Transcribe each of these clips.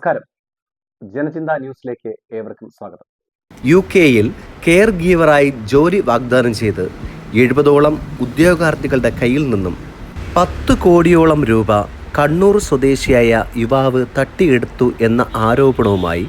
നമസ്കാരം. ജനചിന്ത ന്യൂസിലേക്ക് ഏവർക്കും സ്വാഗതം. യു കെയിൽ കെയർ ഗീവറായി ജോലി വാഗ്ദാനം ചെയ്ത് എഴുപതോളം ഉദ്യോഗാർത്ഥികളുടെ കയ്യിൽ നിന്നും പത്ത് കോടിയോളം രൂപ കണ്ണൂർ സ്വദേശിയായ യുവാവ് തട്ടിയെടുത്തു എന്ന ആരോപണവുമായി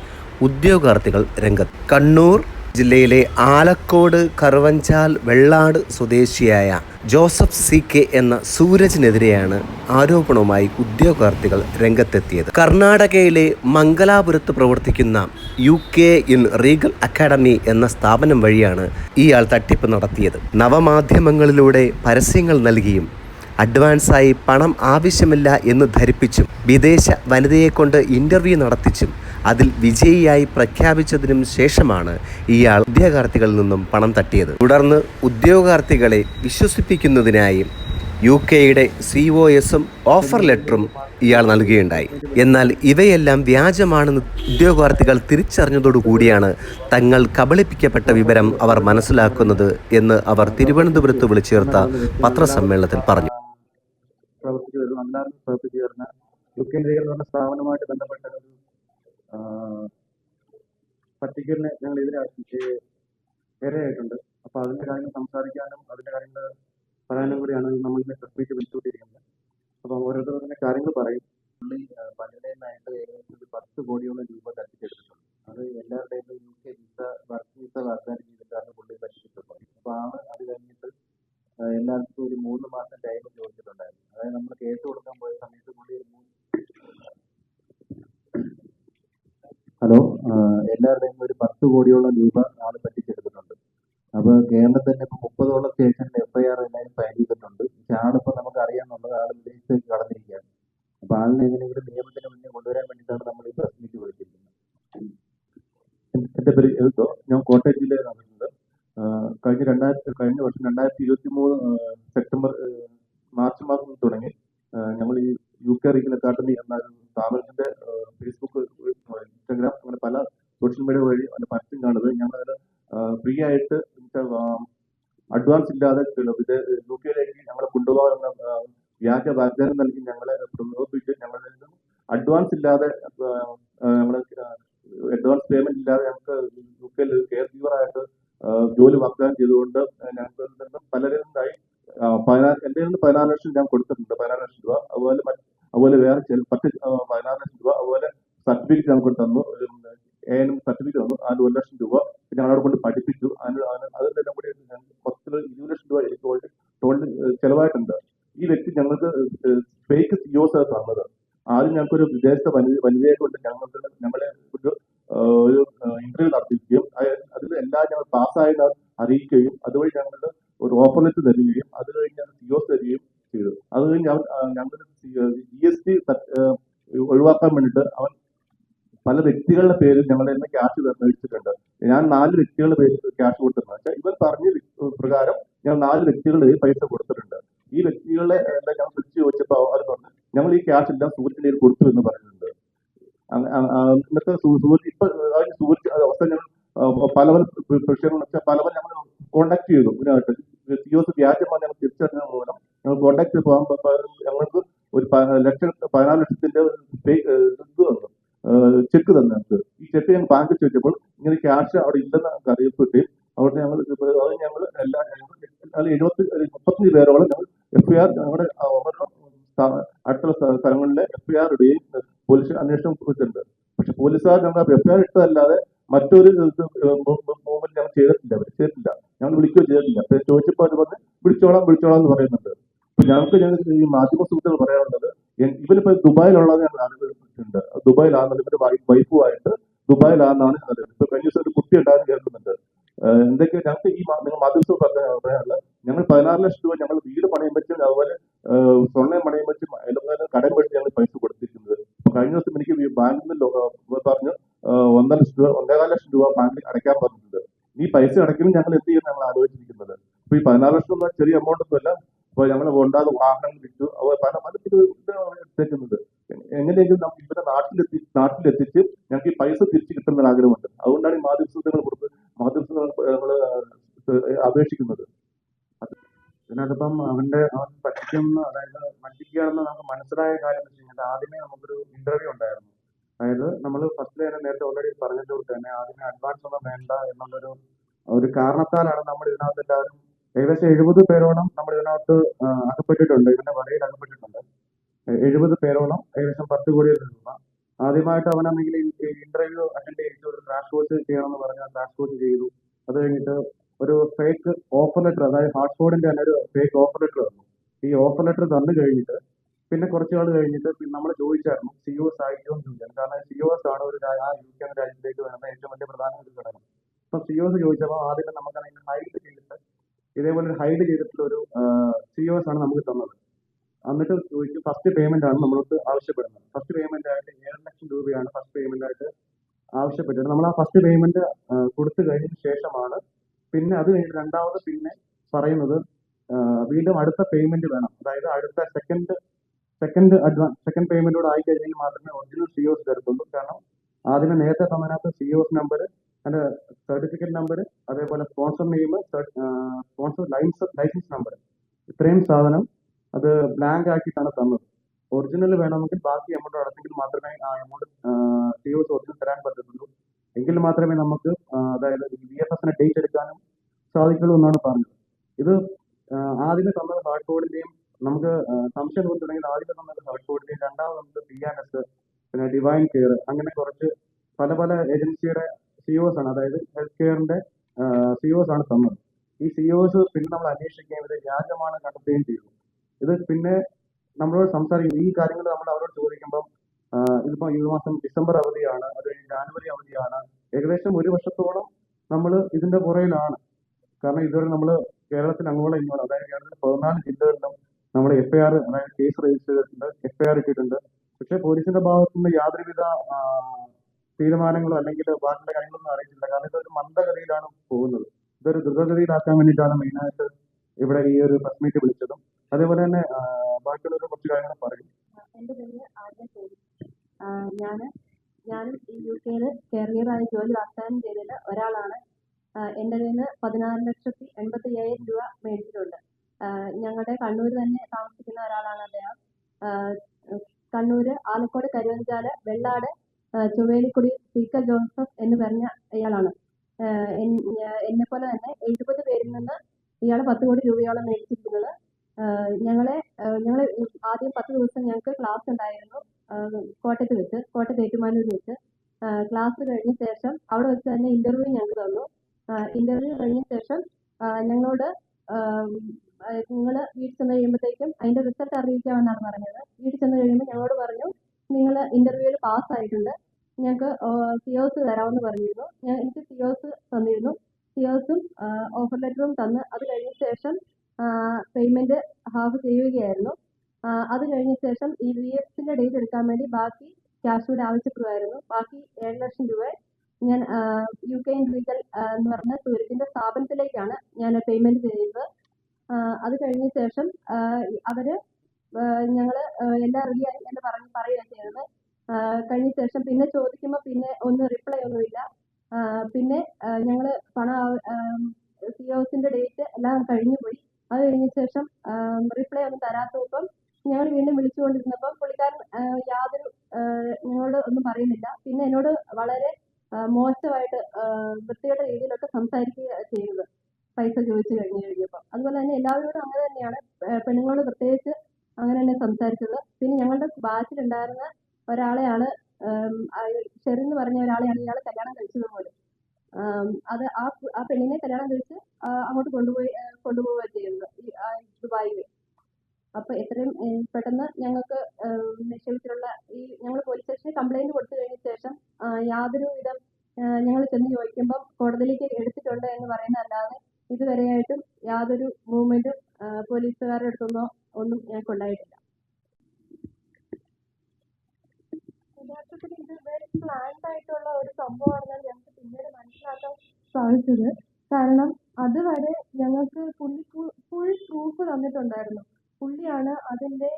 ഉദ്യോഗാർത്ഥികൾ രംഗത്ത്. കണ്ണൂർ ജില്ലയിലെ ആലക്കോട് കറുവഞ്ചാൽ വെള്ളാട് സ്വദേശിയായ ജോസഫ് സി കെ എന്ന സൂരജിനെതിരെയാണ് ആരോപണവുമായി ഉദ്യോഗാർത്ഥികൾ രംഗത്തെത്തിയത്. കർണാടകയിലെ മംഗലാപുരത്ത് പ്രവർത്തിക്കുന്ന U K in Regal Academy എന്ന സ്ഥാപനം വഴിയാണ് ഇയാൾ തട്ടിപ്പ് നടത്തിയത്. നവമാധ്യമങ്ങളിലൂടെ പരസ്യങ്ങൾ നൽകിയും അഡ്വാൻസായി പണം ആവശ്യമില്ല എന്ന് ധരിപ്പിച്ചും വിദേശ വനിതയെക്കൊണ്ട് ഇന്റർവ്യൂ നടത്തിച്ചും അതിൽ വിജയിയായി പ്രഖ്യാപിച്ചതിനും ശേഷമാണ് ഇയാൾ ഉദ്യോഗാർത്ഥികളിൽ നിന്നും പണം തട്ടിയത്. തുടർന്ന് ഉദ്യോഗാർത്ഥികളെ വിശ്വസിപ്പിക്കുന്നതിനായി യു കെയുടെ സി ഒ എസും ഓഫർ ലെറ്ററും ഇയാൾ നൽകുകയുണ്ടായി. എന്നാൽ ഇവയെല്ലാം വ്യാജമാണെന്ന് ഉദ്യോഗാർത്ഥികൾ തിരിച്ചറിഞ്ഞതോടുകൂടിയാണ് തങ്ങൾ കബളിപ്പിക്കപ്പെട്ട വിവരം അവർ മനസ്സിലാക്കുന്നത് എന്ന് അവർ തിരുവനന്തപുരത്ത് വിളിച്ചേർത്ത പത്രസമ്മേളനത്തിൽ പറഞ്ഞു. യു കെ സ്ഥാപനവുമായിട്ട് ബന്ധപ്പെട്ട ഒരു പർട്ടിക്കുലറിനെ ഞങ്ങൾ ഇതിനെ ഇരയായിട്ടുണ്ട്. അപ്പൊ അതിന്റെ കാര്യങ്ങൾ സംസാരിക്കാനും അതിന്റെ കാര്യങ്ങൾ പറയാനും കൂടിയാണ് നമ്മൾ ഇതിനെ പ്രത്യേകിച്ച് വിളിച്ചുകൊണ്ടിരിക്കുന്നത്. അപ്പൊ ഓരോരുത്തർ തന്നെ കാര്യങ്ങൾ പറയും. പുള്ളി പലരുടെയുമായിട്ട് ഏകദേശം ഒരു പത്ത് കോടിയോളം രൂപ തട്ടിച്ചെടുത്തിട്ടുണ്ട് അത് എല്ലാവരുടെയും U K visa work visa വാഗ്ദാനം ചെയ്തിട്ടാണ് പുള്ളി പറ്റിച്ചിട്ടുള്ളത് അപ്പൊ ആണ് അത് കഴിഞ്ഞിട്ട് എല്ലാവർക്കും ഒരു മൂന്ന് മാസം ടൈം ചോദിച്ചിട്ടുണ്ടായിരുന്നു. അതായത് നമ്മൾ കേസ് കൊടുക്കാൻ പോയ സമയത്ത് പുള്ളി ഒരു മൂന്ന് ഹലോ എല്ലാവരുടെയും ഒരു പത്ത് കോടിയോളം രൂപ നാളെ പറ്റിച്ചെടുത്തിട്ടുണ്ട്. അപ്പൊ കേരളത്തിൽ തന്നെ ഇപ്പൊ മുപ്പതോളം സ്റ്റേഷനിൽ എഫ്ഐആർ എല്ലാവരും ഫയൽ ചെയ്തിട്ടുണ്ട്. പക്ഷെ ആളിപ്പോ നമുക്ക് അറിയാമെന്നുള്ളത് ആൾ വിദേശത്തേക്ക് കടന്നിരിക്കുകയാണ്. അപ്പൊ ആളിനെ എങ്ങനെയെങ്കിലും നിയമത്തിന് മുന്നിൽ കൊണ്ടുവരാൻ വേണ്ടിയിട്ടാണ് നമ്മൾ ഈ പ്രസ് മീറ്റ് വിളിച്ചിരിക്കുന്നത്. എന്റെ പേര് എഴുത്തോ ഞാൻ കോട്ടയം ജില്ലയിൽ നടക്കുന്നത് കഴിഞ്ഞ രണ്ടായിരത്തി കഴിഞ്ഞ വർഷം രണ്ടായിരത്തി ഇരുപത്തി മൂന്ന് സെപ്റ്റംബർ മാർച്ച് മാസം തുടങ്ങി ഞങ്ങൾ ഈ യു കെ റീഗൽ അക്കാഡമി എന്ന ഒരു സ്ഥാപനത്തിന്റെ ആഹ് ഫേസ്ബുക്ക് ഇൻസ്റ്റാഗ്രാം അങ്ങനെ പല സോഷ്യൽ മീഡിയ വഴി അതിന്റെ പരസ്യം കാണുന്നത് ഞങ്ങൾ ഫ്രീ ആയിട്ട് അഡ്വാൻസ് ഇല്ലാതെ യു കെയിലേക്ക് ഞങ്ങളെ കൊണ്ടുപോകാൻ വ്യാജ വാഗ്ദാനം നൽകി ഞങ്ങളെ പ്രലോഭിച്ച് ഞങ്ങളിൽ നിന്നും അഡ്വാൻസ് ഇല്ലാതെ നമ്മുടെ അഡ്വാൻസ് പേയ്മെന്റ് ഇല്ലാതെ ഞങ്ങൾക്ക് യു കെയിൽ കെയർ ഗീവർ ആയിട്ട് ജോലി വാഗ്ദാനം ചെയ്തുകൊണ്ട് ഞങ്ങൾക്ക് നിന്നും പലരിൽ നിന്നായി എന്റെ നിന്ന് പതിനാറ് ലക്ഷം ഞാൻ കൊടുത്തിട്ടുണ്ട് പതിനാറ് ലക്ഷം രൂപ. അതുപോലെ അതുപോലെ വേറെ പത്ത് പതിനാറ് ലക്ഷം രൂപ. അതുപോലെ സർട്ടിഫിക്കറ്റ് നമുക്ക് തന്നു. എൻ സർട്ടിഫിക്കറ്റ് തന്നു അതിന് ഒരു ലക്ഷം രൂപ. പിന്നെ ഞങ്ങളവിടെ കൊണ്ട് പഠിപ്പിച്ചു. അതിന് അതിലെല്ലാം കൂടി മൊത്തത്തിൽ ഇരുപത് ലക്ഷം രൂപ എനിക്ക് ടോട്ടൽ ചെലവായിട്ടുണ്ട്. ഈ വ്യക്തി ഞങ്ങൾക്ക് ഫേക്ക് സിഒസ് ആണ് തന്നത്. ആദ്യം ഞങ്ങൾക്കൊരു വിദേശ വനിത വനിതയെ കൊണ്ട് ഞങ്ങൾക്ക് ഞങ്ങളെ ഒരു ഇന്റർവ്യൂ നടത്തിക്കുകയും അതിൽ എല്ലാം ഞങ്ങൾ പാസ്സായത് അറിയിക്കുകയും അതുവഴി ഞങ്ങളുടെ ഒരു ഓഫർ ലെറ്റർ തരികയും അത് കഴിഞ്ഞ് ഞങ്ങൾ സിഒസ് തരികയും ചെയ്തു. അത് കഴിഞ്ഞ് അവൻ ഞങ്ങളുടെ ജി എസ് ടി ഒഴിവാക്കാൻ വേണ്ടിയിട്ട് അവൻ പല വ്യക്തികളുടെ പേരിൽ ഞങ്ങളുടെ നിന്ന് ക്യാഷ് മേടിച്ചിട്ടുണ്ട് ഞാൻ നാല് വ്യക്തികളുടെ പേര് ക്യാഷ് കൊടുത്തിട്ടുണ്ട്. ഇവർ പറഞ്ഞ പ്രകാരം ഞാൻ നാല് വ്യക്തികളുടെ പേര് പൈസ കൊടുത്തിട്ടുണ്ട്. ഈ വ്യക്തികളെ എന്താ ഞാൻ വിളിച്ചു ചോദിച്ചപ്പോൾ അവർ പറഞ്ഞു ഞങ്ങൾ ഈ ക്യാഷ് എല്ലാം സുഹൃത്തിന്റെ കയ്യിൽ കൊടുത്തു എന്ന് ആ എന്നിട്ട് സു- സുഹൃത്ത് ഇപ്പൊ സുഹൃത്ത് ഞങ്ങൾ ആ, പല പല പ്രശ്നങ്ങൾ വെച്ചാൽ പല പല ഞങ്ങൾ കോണ്ടാക്ട് ചെയ്തു ഇതിനായിട്ട് സിഒസ് വ്യാജമാണ് ഞങ്ങൾ തിരിച്ചറിഞ്ഞ മൂലം ഞങ്ങൾ കോണ്ടാക്ട് പോകാൻ ഞങ്ങൾക്ക് ഒരു ലക്ഷം പതിനാല് ലക്ഷത്തിന്റെ ചെക്ക് തന്നെ ഞങ്ങൾക്ക് ഈ ചെക്ക് ഞങ്ങൾ ബാങ്കിൽ ചോദിച്ചപ്പോൾ ഇങ്ങനെ ക്യാഷ് അവിടെ ഇല്ലെന്ന് ഞങ്ങൾക്ക് അറിയപ്പെട്ട്. അവിടെ ഞങ്ങൾ അത് ഞങ്ങൾ എല്ലാ എഴുപത്തി മുപ്പത്തഞ്ച് പേരോളം ഞങ്ങൾ എഫ് ഐ ആർ ഞങ്ങളുടെ അടുത്തുള്ള സ്ഥ- സ്ഥലങ്ങളിലെ എഫ് ഐ ആർ ഇടുകയും പോലീസ് അന്വേഷണം കൊടുത്തിട്ടുണ്ട് പക്ഷെ പോലീസുകാർ ഞങ്ങൾ എഫ് ഐ ആർ ഇട്ടതല്ലാതെ മറ്റൊരു മൂവ്മെന്റ് ഞങ്ങൾ ചെയ്തിട്ടില്ല അവർ ചെയ്തിട്ടില്ല. ഞങ്ങൾ വിളിക്കുകയോ ചെയ്തിട്ടില്ല. അപ്പൊ ചോദിച്ചപ്പോൾ അവർ പറഞ്ഞ് വിളിച്ചോളാം വിളിച്ചോളാം എന്ന് പറയുന്നുണ്ട്. അപ്പൊ ഞങ്ങൾക്ക് ഞങ്ങൾ ഈ മാധ്യമ സുഹൃത്തുക്കൾ പറയാനുള്ളത് ഇവരിപ്പോ ദുബായിലുള്ളത് ഞങ്ങൾ അറിവിട്ടുണ്ട് ദുബായിലാണെന്നുള്ളത് ഇവരുടെ വൈഫുമായിട്ട് ദുബായിലാണെന്നാണ് അറിയുന്നത് ഇപ്പൊ കഴിഞ്ഞ ദിവസം ഒരു കുട്ടി ഉണ്ടായിരുന്നു കേൾക്കുന്നുണ്ട്. എന്തൊക്കെ ഞങ്ങൾക്ക് ഈ നിങ്ങൾ മാധ്യമ പറയാനുള്ള ഞങ്ങൾ പതിനാറ് ലക്ഷം രൂപ ഞങ്ങൾ വീട് പണയം വെച്ചും അതുപോലെ സ്വർണയം പണയം വെച്ചും എല്ലാം കടം വെച്ച് ഞങ്ങൾ പൈസ കൊടുത്തിരിക്കുന്നത്. അപ്പൊ കഴിഞ്ഞ ദിവസം എനിക്ക് ബാങ്കിൽ നിന്ന് പറഞ്ഞു ഒന്നര ലക്ഷം രൂപ ഒന്നേകാൽ ലക്ഷം രൂപ ബാങ്കിൽ അടയ്ക്കാൻ പറഞ്ഞിട്ടുണ്ട്. ഈ പൈസ അടയ്ക്കലും ഞങ്ങൾ എന്ത് ചെയ്യും ഞങ്ങൾ ആലോചിച്ചിരിക്കുന്നത്. അപ്പൊ ഈ പതിനാറ് ലക്ഷം എന്ന ചെറിയ എമൗണ്ട് ഒന്നും അല്ല അപ്പൊ ഞങ്ങൾ ഉണ്ടാകുന്ന വാഹനങ്ങൾ വിറ്റു. അതുപോലെ പല പല ഇത് എടുത്തേക്കുന്നത്. എങ്ങനെയെങ്കിലും നമുക്ക് ഇവരെ നാട്ടിലെത്തി നാട്ടിലെത്തിച്ച് ഞങ്ങൾക്ക് ഈ പൈസ തിരിച്ചു കിട്ടുന്ന ആഗ്രഹമുണ്ട് അതുകൊണ്ടാണ് ഈ മാധ്യമങ്ങൾ പുറത്ത് മാധ്യമങ്ങൾ നമ്മൾ അപേക്ഷിക്കുന്നത്. അതിനകത്തിപ്പം അവന്റെ അവൻ പറ്റിക്കുന്ന അതായത് വഞ്ചിക്കുകയാണെന്ന് നമുക്ക് മനസ്സിലായ കാര്യം വെച്ച് കഴിഞ്ഞാൽ ആദ്യമേ നമുക്കൊരു ഇന്റർവ്യൂ ഉണ്ടായിരുന്നു. അതായത് നമ്മൾ ഫസ്റ്റ് തന്നെ നേരത്തെ ഓൾറെഡി പറഞ്ഞതുകൊണ്ട് തന്നെ ആദ്യമേ അഡ്വാൻസ് ഒന്നും വേണ്ട എന്നുള്ളൊരു ഒരു കാരണത്താലാണ് നമ്മൾ ഇതിനകത്ത് എല്ലാവരും ഏകദേശം എഴുപത് പേരോളം നമ്മൾ ഇതിനകത്ത് അകപ്പെട്ടിട്ടുണ്ട്. ഇതിന്റെ വലയിൽ അകപ്പെട്ടിട്ടുണ്ട്. എഴുപത് പേരോളം ഏകദേശം പത്ത് കോടിയിൽ രൂപ ആദ്യമായിട്ട് അവനാണെങ്കിൽ ഇന്റർവ്യൂ അറ്റൻഡ് ചെയ്തിട്ട് ഒരു ക്രാഷ് കോഴ്സ് ചെയ്യണമെന്ന് പറഞ്ഞാൽ ക്രാഷ് കോഴ്സ് ചെയ്തു. അത് കഴിഞ്ഞിട്ട് ഒരു ഫേക്ക് ഓഫർ ലെറ്റർ അതായത് ഹാർട്ട്ഫോർഡിന്റെ തന്നെ ഒരു ഫേക്ക് ഓഫർ ലെറ്റർ തന്നു ഈ ഓഫർ ലെറ്റർ തന്നു കഴിഞ്ഞിട്ട് പിന്നെ കുറച്ച് നാൾ കഴിഞ്ഞിട്ട് പിന്നെ നമ്മൾ ചോദിച്ചായിരുന്നു സി ഒ എസ് ആയിരിക്കും ചോദിച്ചായിരുന്നു. കാരണം സി ഒ എസ് ആണ് ഒരു ആ യു കെ എന്ന രാജ്യത്തിലേക്ക് വരുന്ന ഏറ്റവും വലിയ പ്രധാന ഒരു ഘടകം. അപ്പൊ സി ഒ എസ് ചോദിച്ചപ്പോൾ ആദ്യം നമുക്ക് അതിന് ഹൈഡ് ചെയ്തിട്ട് ഇതേപോലെ ഹൈഡ് ചെയ്തിട്ടുള്ള ഒരു സി ഒ എസ് ആണ് നമുക്ക് തന്നത്. എന്നിട്ട് ചോദിക്കും ഫസ്റ്റ് പേയ്മെന്റ് ആണ് നമ്മളോട് ആവശ്യപ്പെടുന്നത്. ഫസ്റ്റ് പേയ്മെന്റ് ആയിട്ട് ഏഴ് ലക്ഷം രൂപയാണ് ഫസ്റ്റ് പേയ്മെന്റ് ആയിട്ട് ആവശ്യപ്പെട്ടത്. നമ്മൾ ആ ഫസ്റ്റ് പേയ്മെന്റ് കൊടുത്തു കഴിഞ്ഞ ശേഷമാണ് പിന്നെ അത് കഴിഞ്ഞ് രണ്ടാമത് പിന്നെ പറയുന്നത് വീണ്ടും അടുത്ത പേയ്മെന്റ് വേണം. അതായത് അടുത്ത second second advance second payment കൂടെ ആയി കഴിഞ്ഞെങ്കിൽ മാത്രമേ ഒറിജിനൽ സി ഒസ് തരത്തുള്ളൂ. കാരണം ആദ്യമേ നേരത്തെ തന്നതിനകത്ത് സി ഒസ് നമ്പർ അതിന്റെ സർട്ടിഫിക്കറ്റ് നമ്പർ അതേപോലെ sponsor name sponsor licence licence number ഇത്രയും സാധനം അത് ബ്ലാങ്ക് ആക്കിയിട്ടാണ് തന്നത്. ഒറിജിനൽ വേണമെങ്കിൽ ബാക്കി എമൗണ്ട് അടച്ചെങ്കിൽ മാത്രമേ ആ എമൗണ്ട് സി ഒ ഒറിജിനൽ തരാൻ പറ്റത്തുള്ളൂ. എങ്കിൽ മാത്രമേ നമുക്ക് അതായത് വി എഫ് എസിനെ ഡേറ്റ് എടുക്കാനും സാധിക്കുള്ളൂ എന്നാണ് പറഞ്ഞത്. ഇത് ആദ്യമേ തന്നത് ഹാർഡ് കോഡിന്റെയും നമുക്ക് സംശയം തോന്നി ആദ്യമേ തന്നത് ഹാർഡ് കോഡിന്റെയും രണ്ടാമത് പി ആൻ എസ് പിന്നെ ഡിവൈൻ കെയർ അങ്ങനെ കുറച്ച് പല പല ഏജൻസിയുടെ സിഒസ് ആണ്. അതായത് ഹെൽത്ത് കെയറിന്റെ സിഒസ് ആണ് തന്നത്. ഈ സിഒസ് പിന്നെ നമ്മൾ അന്വേഷിക്കുകയും ഇത് വ്യാജമാണ് കണ്ടെത്തുകയും ചെയ്തു. ഇത് പിന്നെ നമ്മളോട് സംസാരിക്കും ഈ കാര്യങ്ങൾ നമ്മൾ അവരോട് ചോദിക്കുമ്പം ഇതിപ്പോ ഈ മാസം ഡിസംബർ അവധിയാണ് അത് ജാനുവരി അവധിയാണ്. ഏകദേശം ഒരു വർഷത്തോളം നമ്മൾ ഇതിന്റെ പുറയിലാണ്. കാരണം ഇതുവരെ നമ്മൾ കേരളത്തിൽ അങ്ങോളം ഇങ്ങോളം അതായത് കേരളത്തിൽ പതിനാല് ജില്ലകളിലും നമ്മൾ എഫ് ഐ ആർ അതായത് കേസ് രജിസ്റ്റർ ചെയ്തിട്ടുണ്ട് എഫ് ഐ ആർ ഇട്ടിട്ടുണ്ട്. പക്ഷേ പോലീസിന്റെ ഭാഗത്തുനിന്ന് യാതൊരുവിധ തീരുമാനങ്ങളോ അല്ലെങ്കിൽ ബാക്കിയുള്ള കാര്യങ്ങളൊന്നും അറിയിച്ചില്ല കാരണം ഇതൊരു മന്ദഗതിയിലാണ് പോകുന്നത്. ഇതൊരു ദ്രുതഗതിയിലാക്കാൻ വേണ്ടിയിട്ടാണ് മെയിനായിട്ട് ഇവിടെ ഈ ഒരു പ്രസ് മീറ്റ് വിളിച്ചതും. അതേപോലെ തന്നെ ആ, ബാക്കിയുള്ള കുറച്ച് കാര്യങ്ങൾ പറയും. എന്റെ ആദ്യം ഞാൻ ഞാനും ഈ യു കെയിൽ കേരളീയറായ ജോലി വാഗ്ദാനം ചെയ്തതിൽ ഒരാളാണ്. എന്റെ കയ്യിൽ നിന്ന് പതിനാറ് ലക്ഷത്തി എൺപത്തി അയ്യായിരം രൂപ മേടിച്ചിട്ടുണ്ട്. ഞങ്ങളുടെ കണ്ണൂർ തന്നെ താമസിക്കുന്ന ഒരാളാണ് അദ്ദേഹം. കണ്ണൂർ ആലക്കോട് കരുവഞ്ചാൽ വെള്ളാട് ചുവേലിക്കുടി സി കെ ജോസഫ് എന്ന് പറഞ്ഞ ഇയാളാണ്. എന്നെ പോലെ തന്നെ എഴുപത് പേരിൽ നിന്ന് ഇയാൾ പത്ത് കോടി രൂപയോളം മേടിച്ചിരിക്കുന്നത്. ഞങ്ങളെ ഞങ്ങൾ ആദ്യം പത്ത് ദിവസം ഞങ്ങൾക്ക് ക്ലാസ് ഉണ്ടായിരുന്നു. കോട്ടയത്ത് വെച്ച് കോട്ടയത്ത് ഏറ്റുമാനൂർ വെച്ച്. ക്ലാസ് കഴിഞ്ഞ ശേഷം അവിടെ വെച്ച് തന്നെ ഇന്റർവ്യൂ ഞങ്ങൾക്ക് തന്നു. ഇന്റർവ്യൂ കഴിഞ്ഞ ശേഷം ഞങ്ങളോട് നിങ്ങൾ വീട്ടിൽ ചെന്ന് കഴിയുമ്പോഴത്തേക്കും അതിന്റെ റിസൾട്ട് അറിയിക്കാമെന്നാണ് പറഞ്ഞത്. വീട്ടിൽ ചെന്ന് കഴിയുമ്പോൾ ഞങ്ങളോട് പറഞ്ഞു നിങ്ങൾ ഇന്റർവ്യൂവിൽ പാസ്സായിട്ടുണ്ട് ഞങ്ങൾക്ക് സിയോസ് തരാമെന്ന് പറഞ്ഞിരുന്നു. ഞാൻ എനിക്ക് സിയോസ് തന്നിരുന്നു. സിയോസും ഓഫർ ലെറ്ററും തന്ന്. അത് കഴിഞ്ഞ ശേഷം പേയ്മെന്റ് ഹാഫ് ചെയ്യുകയായിരുന്നു. അത് കഴിഞ്ഞ ശേഷം ഈ വി എഫിന്റെ ഡേറ്റ് എടുക്കാൻ വേണ്ടി ബാക്കി ക്യാഷ് കൂടെ ആവശ്യപ്പെടുമായിരുന്നു ബാക്കി ഏഴ് ലക്ഷം രൂപ ഞാൻ യു കെ ഇൻഡിവിജ്വൽ എന്ന് പറഞ്ഞ സൂര്യത്തിന്റെ സ്ഥാപനത്തിലേക്കാണ് ഞാൻ പേയ്മെന്റ് ചെയ്തത്. അത് കഴിഞ്ഞ ശേഷം അവർ ഞങ്ങൾ എല്ലാം റെഡിയായി എന്ന് പറഞ്ഞ് പറയുകയാണ് ചെയ്തത്. കഴിഞ്ഞ ശേഷം പിന്നെ ചോദിക്കുമ്പോൾ പിന്നെ ഒന്നും റിപ്ലൈ ഒന്നുമില്ല. പിന്നെ ഞങ്ങൾ പണം സിഒസിന്റെ ഡേറ്റ് എല്ലാം കഴിഞ്ഞു പോയി അത് കഴിഞ്ഞ ശേഷം റിപ്ലൈ ഒന്നും തരാത്തപ്പം ഞങ്ങൾ വീണ്ടും വിളിച്ചുകൊണ്ടിരുന്നപ്പം പുള്ളിക്കാരൻ യാതൊരു ഞങ്ങളോട് ഒന്നും പറയുന്നില്ല. പിന്നെ എന്നോട് വളരെ മോശമായിട്ട് വൃത്തികെട്ട രീതിയിലൊക്കെ സംസാരിക്കുക ചെയ്യുന്നത്. പൈസ ചോദിച്ചു കഴിഞ്ഞു കഴിഞ്ഞപ്പോൾ അതുപോലെ തന്നെ എല്ലാവരോടും അങ്ങനെ തന്നെയാണ് പെണ്ണുങ്ങളോട് പ്രത്യേകിച്ച് അങ്ങനെ തന്നെ സംസാരിച്ചത്. പിന്നെ ഞങ്ങളുടെ ബാച്ചിലുണ്ടായിരുന്ന ഒരാളെയാണ് ഷെറിൻ എന്ന് പറഞ്ഞ ഒരാളെയാണ് ഇയാൾ കല്യാണം കഴിച്ചത് പോലും. അത് ആ ആ പെണ്ണിനെ കല്യാണം കഴിച്ച് അങ്ങോട്ട് കൊണ്ടുപോയി കൊണ്ടുപോവുകയാണ് കൊണ്ടുപോവുക ചെയ്യുന്നത് ഈ ദുബായിൽ. അപ്പോൾ എത്രയും പെട്ടെന്ന് ഞങ്ങൾക്ക് നിക്ഷേപിച്ചിട്ടുള്ള ഈ ഞങ്ങൾ പോലീസ് സ്റ്റേഷനിൽ കംപ്ലൈന്റ് കൊടുത്തു കഴിഞ്ഞ ശേഷം യാതൊരു വിധം ഞങ്ങൾ ചെന്ന് ചോദിക്കുമ്പോൾ കോടതിയിലേക്ക് എടുത്തിട്ടുണ്ട് എന്ന് പറയുന്നതല്ലാതെ ഇതുവരെയായിട്ടും യാതൊരു മൂവ്മെന്റും പോലീസുകാരുടെ അടുത്തൊന്നോ ഒന്നും ഞങ്ങൾക്ക് ഉണ്ടായിട്ടില്ല യഥാർത്ഥത്തിൽ പ്ലാൻഡ് ആയിട്ടുള്ള ഒരു സംഭവമാണെന്നാണ് ഞങ്ങൾക്ക് പിന്നീട് മനസ്സിലാക്കാൻ സാധിച്ചത്. കാരണം അതുവരെ ഞങ്ങൾക്ക് പുള്ളി ഫുൾ പ്രൂഫ് തന്നിട്ടുണ്ടായിരുന്നു. പുള്ളിയാണ് അതിന്റെ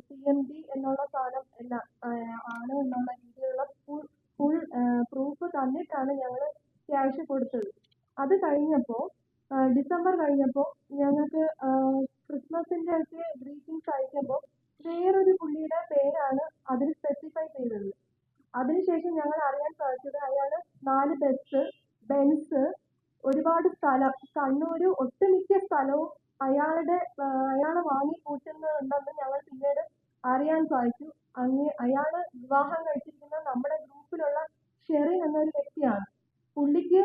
സി എം ഡി എന്നുള്ള സാധനം എല്ലാം ആണ് എന്നുള്ള രീതിയിലുള്ള ഫുൾ ഫുൾ പ്രൂഫ് തന്നിട്ടാണ് ഞങ്ങൾ ക്യാഷ് കൊടുത്തത്. അത് കഴിഞ്ഞപ്പോൾ ഡിസംബർ കഴിഞ്ഞപ്പോൾ ഞങ്ങൾക്ക് ക്രിസ്മസിന്റെ ഒക്കെ ഗ്രീറ്റിംഗ്സ് അയക്കുമ്പോൾ വേറൊരു പുള്ളിയുടെ പേരാണ് അതിൽ സ്പെസിഫൈ ചെയ്തത് അയാൾ വാങ്ങി കൂട്ടുന്നുണ്ടെന്ന് ഞങ്ങൾ പിന്നീട് അറിയാൻ സാധിച്ചു അങ്ങ് അയാൾ വിവാഹം കഴിച്ചിരിക്കുന്നത് നമ്മുടെ ഗ്രൂപ്പിലുള്ള ഷെറിൻ എന്നൊരു വ്യക്തിയാണ് പുള്ളിക്ക്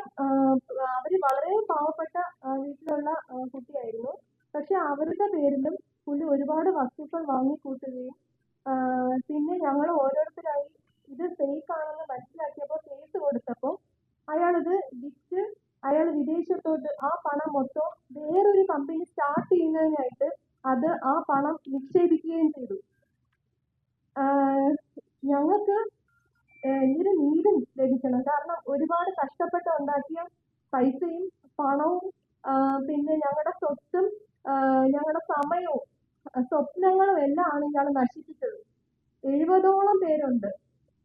അവർ വളരെ പാവപ്പെട്ട ആ, വീട്ടിലുള്ള ആ, കുട്ടിയായിരുന്നു പക്ഷെ അവരുടെ പേരിലും പുള്ളി ഒരുപാട് വസ്തുക്കൾ വാങ്ങിക്കൂട്ടുകയും ആ, പിന്നെ ഞങ്ങൾ ഓരോരുത്തരായി ഇത് ഫേക്ക് ആണെന്ന് മനസ്സിലാക്കിയപ്പോൾ കേസ് കൊടുത്തപ്പോൾ അയാളിത് വിറ്റ് അയാൾ വിദേശത്തോട്ട് ആ പണം മൊത്തം വേറൊരു കമ്പനി സ്റ്റാർട്ട് ചെയ്യുന്നതിനായിട്ട് അത് ആ പണം നിക്ഷേപിക്കുകയും ചെയ്തു ആഹ് ഞങ്ങൾക്ക് ഏഹ് ഇതിന് നീതി ലഭിക്കണം കാരണം ഒരുപാട് കഷ്ടപ്പെട്ട് ഉണ്ടാക്കിയ പൈസയും പണവും ആഹ് പിന്നെ ഞങ്ങളുടെ സ്വത്തും ആഹ് ഞങ്ങളുടെ സമയവും അഹ് സ്വപ്നങ്ങളും എല്ലാം ആണ് ഇയാൾ നശിപ്പിച്ചത് എഴുപതോളം പേരുണ്ട്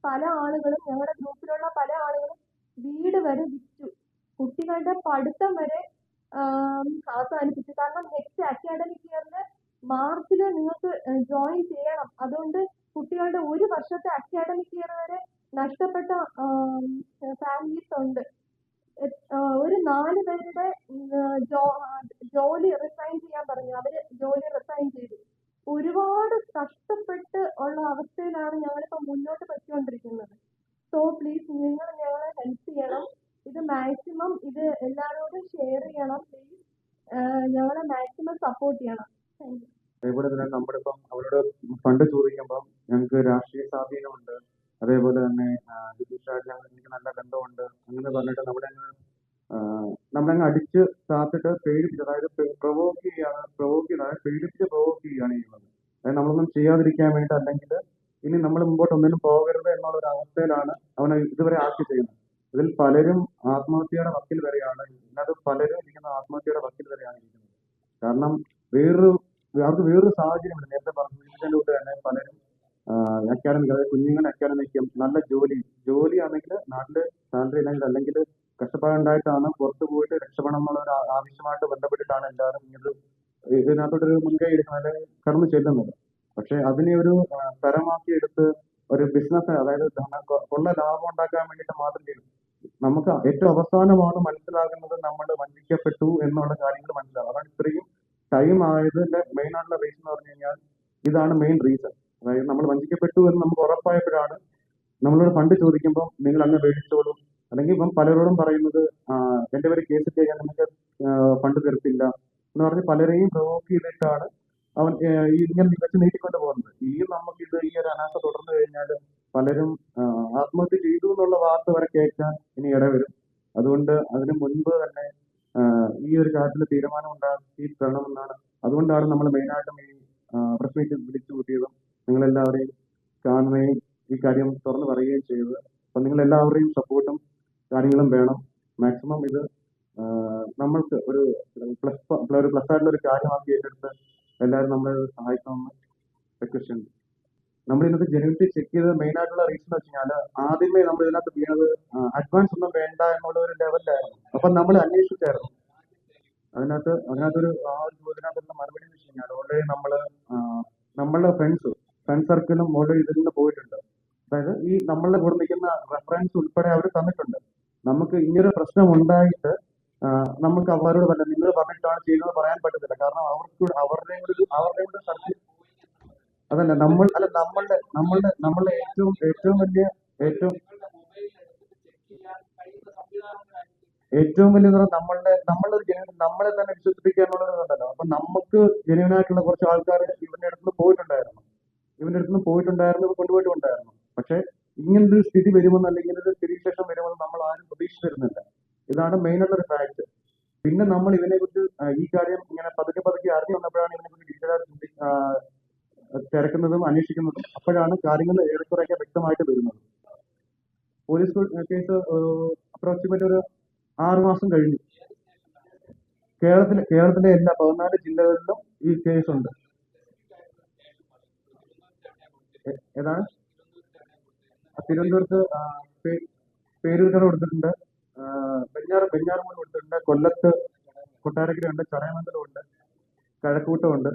പല ആളുകളും ഞങ്ങളുടെ ഗ്രൂപ്പിലുള്ള പല ആളുകളും വീട് വരെ വിറ്റു കുട്ടികളുടെ പഠിത്തം വരെ ആം, അവസാനിപ്പിച്ചു കാരണം നെക്സ്റ്റ് അക്കാഡമിക് ഇയറിൽ മാർച്ചിൽ നിങ്ങൾക്ക് ജോയിൻ ചെയ്യണം അതുകൊണ്ട് കുട്ടികളുടെ ഒരു വർഷത്തെ അക്കാഡമിക് ഇയർ വരെ നഷ്ടപ്പെട്ട ഫാമിലീസ് ഉണ്ട് എ- ആ, ഒരു നാല് പേരുടെ ജോലി റിസൈൻ ചെയ്യാൻ പറഞ്ഞു. അവർ ജോലി റിസൈൻ ചെയ്തു. ഒരുപാട് കഷ്ടപ്പെട്ട് ഉള്ള അവസ്ഥയിലാണ് ഞങ്ങളിപ്പോ മുന്നോട്ട് പൊയ്ക്കൊണ്ടിരിക്കുന്നത്. സോ പ്ലീസ് നിങ്ങൾ ഞങ്ങളെ ഹെൽപ്പ് ചെയ്യണം. ഇത് മാക്സിമം ഇത് എല്ലാവരോടും ഷെയർ ചെയ്യണം. പ്ലീസ് ഞങ്ങളെ മാക്സിമം സപ്പോർട്ട് ചെയ്യണം. അതേപോലെ തന്നെ നമ്മുടെ ഇപ്പം അവരോട് ഫണ്ട് ചോദിക്കുമ്പം ഞങ്ങൾക്ക് രാഷ്ട്രീയ സ്വാധീനമുണ്ട്. അതേപോലെ തന്നെ എനിക്ക് നല്ല ബന്ധമുണ്ട്. അങ്ങനെ പറഞ്ഞിട്ട് നമ്മളെ അങ്ങ് നമ്മളെ അങ്ങ് അടിച്ച് താത്തിട്ട് പേടിപ്പിച്ച് അതായത് പ്രൊവോക്ക് ചെയ്യാണ് പ്രൊവോക്ക് ചെയ്യുന്നത് അതായത് പേടിപ്പിച്ച് പ്രൊവോക്ക് ചെയ്യുകയാണ് ചെയ്യുന്നത്. അതായത് നമ്മളൊന്നും ചെയ്യാതിരിക്കാൻ വേണ്ടി അല്ലെങ്കിൽ ഇനി നമ്മൾ മുമ്പോട്ട് ഒന്നിനും പോകരുത് എന്നുള്ള ഒരു അവസ്ഥയിലാണ് അവനെ ഇതുവരെ ആക്കി ചെയ്യുന്നത്. ഇതിൽ പലരും ആത്മഹത്യയുടെ വക്കിൽ വരെയാണ് ഇന്നത് പലരും ഇരിക്കുന്ന ആത്മഹത്യയുടെ വക്കിൽ വരെയാണ് ഇരിക്കുന്നത്. കാരണം വേറൊരു അവർക്ക് വേറൊരു സാഹചര്യമില്ല. നേരത്തെ പറഞ്ഞതിലൂടെ തന്നെ പലരും അക്കാഡമിക് അതായത് കുഞ്ഞുങ്ങളുടെ അക്കാഡമിക്കും നല്ല ജോലി ജോലിയാണെങ്കിൽ നാട്ടിൽ സാലറി ഇല്ലെങ്കിൽ അല്ലെങ്കിൽ കഷ്ടപ്പാടുണ്ടായിട്ടാണ് പുറത്ത് പോയിട്ട് രക്ഷപ്പെടണം എന്നുള്ള ഒരു ആവശ്യമായിട്ട് ബന്ധപ്പെട്ടിട്ടാണ് എല്ലാവരും ഇങ്ങനൊരു ഇതിനകത്തോട്ടൊരു മുൻകൈ എടുക്കുന്നത് അല്ലെങ്കിൽ കടന്നു ചെല്ലുന്നത്. പക്ഷെ അതിനെ ഒരു തരമാക്കി എടുത്ത് ഒരു ബിസിനസ് അതായത് കൊള്ള ലാഭം ഉണ്ടാക്കാൻ വേണ്ടിയിട്ട് മാത്രം ചെയ്യും നമുക്ക് ഏറ്റവും അവസാനമാണ് മനസ്സിലാകുന്നത് നമ്മൾ വഞ്ചിക്കപ്പെട്ടു എന്നുള്ള കാര്യങ്ങൾ മനസ്സിലാകും. അതാണ് ഇത്രയും ടൈം ആയതിന്റെ മെയിൻ ആയിട്ടുള്ള റീസൺ എന്ന് പറഞ്ഞു കഴിഞ്ഞാൽ ഇതാണ് മെയിൻ റീസൺ അതായത് നമ്മൾ വഞ്ചിക്കപ്പെട്ടു എന്ന് നമുക്ക് ഉറപ്പായപ്പോഴാണ് നമ്മളോട് ഫണ്ട് ചോദിക്കുമ്പോൾ നിങ്ങൾ അങ്ങ് മേടിച്ചോളൂ. അല്ലെങ്കിൽ ഇപ്പം പലരോടും പറയുന്നത് എന്റെ പേര് കേസ് ചെയ്യാൻ നിങ്ങൾക്ക് ഫണ്ട് തരത്തില്ല എന്ന് പറഞ്ഞ് പലരെയും പ്രൊവോക്ക് ചെയ്തിട്ടാണ് അവൻ ഇങ്ങനെ വെച്ച് നീട്ടിക്കൊണ്ട് പോകുന്നത്. ഈ നമുക്ക് ഇത് ഈ ഒരു അനാഥ തുടർന്നു കഴിഞ്ഞാൽ പലരും ആത്മഹത്യ ചെയ്തു എന്നുള്ള വാർത്ത വരെ കേൾക്കാൻ ഇനി ഇടവരും. അതുകൊണ്ട് അതിനു മുൻപ് തന്നെ ഈ ഒരു കാര്യത്തിൽ തീരുമാനം ഉണ്ടാക്കി തരണമെന്നാണ്. അതുകൊണ്ടാണ് നമ്മൾ മെയിനായിട്ടും ഈ മീറ്റ് വിളിച്ചു കൂട്ടിയതും നിങ്ങളെല്ലാവരെയും കാണുകയും ഈ കാര്യം തുറന്നു പറയുകയും ചെയ്തത്. അപ്പം നിങ്ങൾ എല്ലാവരുടെയും സപ്പോർട്ടും കാര്യങ്ങളും വേണം. മാക്സിമം ഇത് നമ്മൾക്ക് ഒരു പ്ലസ് ഒരു പ്ലസ് ആയിട്ടുള്ള ഒരു കാര്യമാക്കി ഏറ്റെടുത്ത് എല്ലാവരും നമ്മളെ സഹായിക്കണമെന്ന് റിക്വസ്റ്റ് ഉണ്ട്. നമ്മൾ ഇതിനകത്ത് ജെനുവിറ്റി ചെക്ക് ചെയ്ത് മെയിൻ ആയിട്ടുള്ള റീസൺ എന്ന് വെച്ച് കഴിഞ്ഞാൽ ആദ്യമേ നമ്മൾ ഇതിനകത്ത് വീണത് അഡ്വാൻസ് ഒന്നും വേണ്ട എന്നുള്ള ഒരു ലെവലിലായിരുന്നു അപ്പം നമ്മൾ അന്വേഷിച്ചായിരുന്നു. അതിനകത്ത് അതിനകത്തൊരു ആ ഒരു ചോദ്യത്തിനകത്തുള്ള മറുപടി എന്ന് വെച്ച് കഴിഞ്ഞാൽ ഓൾറെഡി നമ്മൾ നമ്മളുടെ ഫ്രണ്ട്സ് ഫ്രണ്ട് സർക്കിളും ഓൾറെഡി ഇതിൽ നിന്ന് പോയിട്ടുണ്ട്. അതായത് ഈ നമ്മളെ കൂടെ നിൽക്കുന്ന റെഫറൻസ് ഉൾപ്പെടെ അവർ തന്നിട്ടുണ്ട്. നമുക്ക് ഇങ്ങനൊരു പ്രശ്നം ഉണ്ടായിട്ട് നമുക്ക് അവരോട് പറ്റില്ല നിങ്ങൾ പറഞ്ഞിട്ടാണ് ചെയ്യുന്നത് പറയാൻ പറ്റത്തില്ല. കാരണം അവർക്ക് അവരുടെ അവരുടെ കൂടെ സർക്കിൾ അതല്ല നമ്മൾ അല്ല നമ്മളുടെ നമ്മളുടെ നമ്മളുടെ ഏറ്റവും ഏറ്റവും വലിയ ഏറ്റവും ഏറ്റവും വലിയ നമ്മളുടെ ഒരു ജനുവൻ നമ്മളെ തന്നെ വിശ്വസിപ്പിക്കുക ഇതുണ്ടല്ലോ. അപ്പൊ നമുക്ക് ആയിട്ടുള്ള കുറച്ച് ആൾക്കാർ ഇവന്റെ അടുത്ത് പോയിട്ടുണ്ടായിരുന്നു. ഇവന്റെ അടുത്ത് നിന്ന് പോയിട്ടുണ്ടായിരുന്നു കൊണ്ടുപോയിട്ടുണ്ടായിരുന്നു പക്ഷെ ഇങ്ങനൊരു സ്ഥിതി വരുമെന്ന് അല്ലെങ്കിൽ ഒരു സ്ഥിതിവിശേഷം വരുമെന്ന് നമ്മൾ ആരും പ്രതീക്ഷിച്ചിരുന്നില്ല. ഇതാണ് മെയിൻ ആയിട്ടുള്ള ഫാക്ട് പിന്നെ നമ്മൾ ഇതിനെ കുറിച്ച് ഈ കാര്യം ഇങ്ങനെ പതുക്കെ പതുക്കെ അറിഞ്ഞു വന്നപ്പോഴാണ് ഇതിനെ കുറിച്ച് ഡീറ്റെയിൽ തിരക്കുന്നതും അന്വേഷിക്കുന്നതും അപ്പോഴാണ് കാര്യങ്ങൾ ഏറെക്കുറെയൊക്കെ വ്യക്തമായിട്ട് വരുന്നത്. പോലീസ് കേസ് അപ്രോക്സിമേറ്റ് ഒരു ആറ് മാസം കഴിഞ്ഞു. കേരളത്തിലെ കേരളത്തിലെ എല്ലാ പതിനാല് ജില്ലകളിലും ഈ കേസുണ്ട് എ- ഏതാണ്? തിരുവനന്തപുരത്ത് പേരൂർക്കട കൊടുത്തിട്ടുണ്ട്. ആ, വെഞ്ഞാറ് വെഞ്ഞാറമൂട് കൊടുത്തിട്ടുണ്ട്. കൊല്ലത്ത് കൊട്ടാരക്കര ഉണ്ട് ചടയമംഗലം ഉണ്ട് കഴക്കൂട്ടം ഉണ്ട്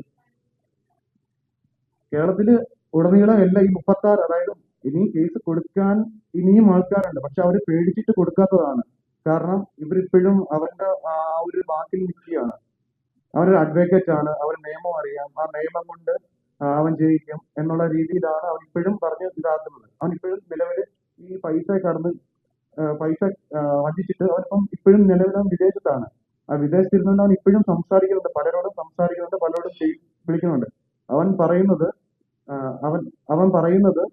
കേരളത്തിൽ ഉടനീളം എല്ലാം ഈ മുപ്പത്തി ആറ് അതായത് ഇനി കേസ് കൊടുക്കാൻ ഇനിയും ആൾക്കാരുണ്ട്. പക്ഷെ അവർ പേടിച്ചിട്ട് കൊടുക്കാത്തതാണ്. കാരണം ഇവരിപ്പോഴും അവരുടെ ആ ഒരു വാക്കിൽ നിൽക്കുകയാണ്. അവരൊരു അഡ്വക്കേറ്റ് ആണ്. അവർ നിയമം അറിയാം. ആ നിയമം കൊണ്ട് അവൻ ജയിക്കും എന്നുള്ള രീതിയിലാണ് അവൻ ഇപ്പോഴും പറഞ്ഞ് ഇതാക്കുന്നത് അവൻ ഇപ്പോഴും നിലവിൽ ഈ പൈസ കടന്ന് പൈസ വഞ്ചിച്ചിട്ട് അവനിപ്പം ഇപ്പോഴും നിലവിൽ അവൻ വിദേശത്താണ്. ആ വിദേശത്തിരുന്നുകൊണ്ട് അവൻ ഇപ്പോഴും സംസാരിക്കുന്നുണ്ട്. പലരോടും സംസാരിക്കുന്നുണ്ട് പലരോടും വിളിക്കുന്നുണ്ട്. അവൻ പറയുന്നത് അവൻ അവൻ പറയുന്നത്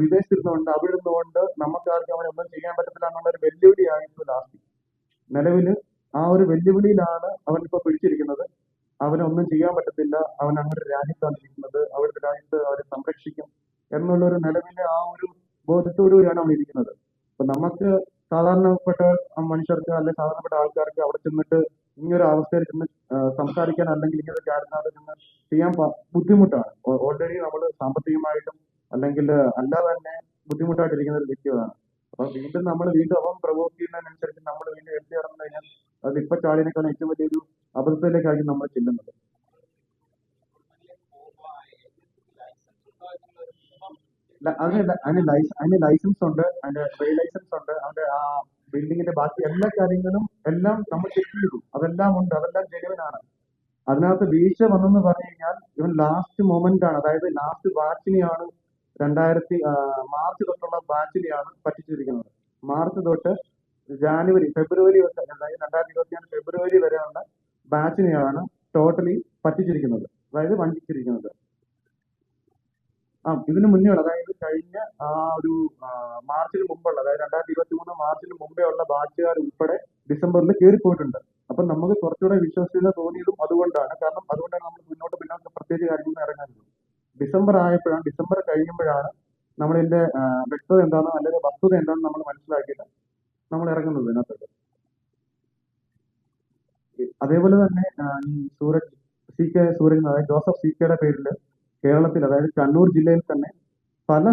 വിദേശത്തിരുന്നുകൊണ്ട് അവിടെ ഇരുന്നുകൊണ്ട് നമുക്കാർക്കും അവനെ ഒന്നും ചെയ്യാൻ പറ്റത്തില്ല എന്നുള്ള ഒരു വെല്ലുവിളി ആയിരുന്നു ലാസ്റ്റ് നിലവിൽ ആ ഒരു വെല്ലുവിളിയിലാണ് അവൻ ഇപ്പൊ പിടിച്ചിരിക്കുന്നത്. അവനെ ഒന്നും ചെയ്യാൻ പറ്റത്തില്ല. അവൻ അങ്ങനെ രാജ്യത്താണ് ഇരിക്കുന്നത്. അവരുടെ രാജ്യത്ത് അവരെ സംരക്ഷിക്കും എന്നുള്ള ഒരു നിലവിലെ ആ ഒരു ബോധത്തോടു കൂടിയാണ് അവൻ ഇരിക്കുന്നത്. അപ്പൊ നമുക്ക് സാധാരണപ്പെട്ട മനുഷ്യർക്ക് അല്ലെങ്കിൽ സാധാരണപ്പെട്ട ആൾക്കാർക്ക് അവിടെ ചെന്നിട്ട് ഇങ്ങനൊരു അവസ്ഥയിൽ ചെന്ന് സംസാരിക്കാൻ അല്ലെങ്കിൽ ഇങ്ങനെ ഒരു കാര്യത്തിനകത്ത് ചെന്ന് ചെയ്യാൻ ബുദ്ധിമുട്ടാണ്. ഓൾറെഡി നമ്മൾ സാമ്പത്തികമായിട്ടും അല്ലെങ്കിൽ അല്ലാതെ തന്നെ ബുദ്ധിമുട്ടായിട്ടിരിക്കുന്ന ഒരു വ്യക്തികളാണ് അപ്പൊ വീണ്ടും നമ്മൾ വീണ്ടും അവൻ പ്രവോക്ക് ചെയ്യുന്നതിനനുസരിച്ച് നമ്മൾ വീണ്ടും എടുത്തു ഇറങ്ങി കഴിഞ്ഞാൽ അത് ഇപ്പൊ ചാടിനേക്കാൾ ഏറ്റവും വലിയൊരു അബദ്ധത്തിലേക്കായിരിക്കും നമ്മൾ ചെല്ലുന്നത്. അതിന് അതിന് ലൈസൻസ് അതിന് ലൈസൻസ് ഉണ്ട് അതിന്റെ ട്രേഡ് ലൈസൻസ് ഉണ്ട് അതിന്റെ ആ ബിൽഡിങ്ങിന്റെ ബാക്കി എല്ലാ കാര്യങ്ങളും എല്ലാം നമ്മൾ ചെക്ക് ചെയ്തു. അതെല്ലാം ഉണ്ട് അതെല്ലാം ജനുവനാണ്. അതിനകത്ത് വീഴ്ച വന്നെന്ന് പറഞ്ഞു കഴിഞ്ഞാൽ ഇവൻ ലാസ്റ്റ് മൊമെന്റ് ആണ്. അതായത് ലാസ്റ്റ് ബാച്ചിനെയാണ് രണ്ടായിരത്തി മാർച്ച് തൊട്ടുള്ള ബാച്ചിനെയാണ് പറ്റിച്ചിരിക്കുന്നത്. മാർച്ച് തൊട്ട് ജാനുവരി ഫെബ്രുവരി വരെ അതായത് രണ്ടായിരത്തി ഇരുപത്തിയാറ് ഫെബ്രുവരി വരെയുള്ള ബാച്ചിനെയാണ് ടോട്ടലി പറ്റിച്ചിരിക്കുന്നത്. അതായത് വഞ്ചിച്ചിരിക്കുന്നത്. ആ ഇതിനു മുന്നേ അതായത് കഴിഞ്ഞ ആ ഒരു മാർച്ചിന് മുമ്പുള്ള അതായത് രണ്ടായിരത്തി ഇരുപത്തി മൂന്ന് മാർച്ചിന് മുമ്പേ ഉള്ള ബാച്ചുകാർ ഉൾപ്പെടെ ഡിസംബറിൽ കയറി പോയിട്ടുണ്ട് അപ്പൊ നമുക്ക് കുറച്ചുകൂടെ വിശ്വസ്തത തോന്നിയതും അതുകൊണ്ടാണ്. കാരണം അതുകൊണ്ടാണ് നമ്മൾ മുന്നോട്ട് പിന്നോട്ട് പ്രത്യേകിച്ച് കാര്യങ്ങൾ ഇറങ്ങുന്നത് ഡിസംബർ ആയപ്പോഴാണ് ഡിസംബർ കഴിയുമ്പോഴാണ് നമ്മളിതിന്റെ വ്യക്തത എന്താണോ അല്ലെങ്കിൽ വസ്തുത എന്താണെന്ന് നമ്മൾ മനസ്സിലാക്കിയിട്ട് നമ്മൾ ഇറങ്ങുന്നത് ഇതിനകത്ത്. അതേപോലെ തന്നെ സൂരജ് സി കെ സൂരജ് അതായത് ജോസഫ് സി കെയുടെ പേരിൽ കേരളത്തിൽ അതായത് കണ്ണൂർ ജില്ലയിൽ തന്നെ പല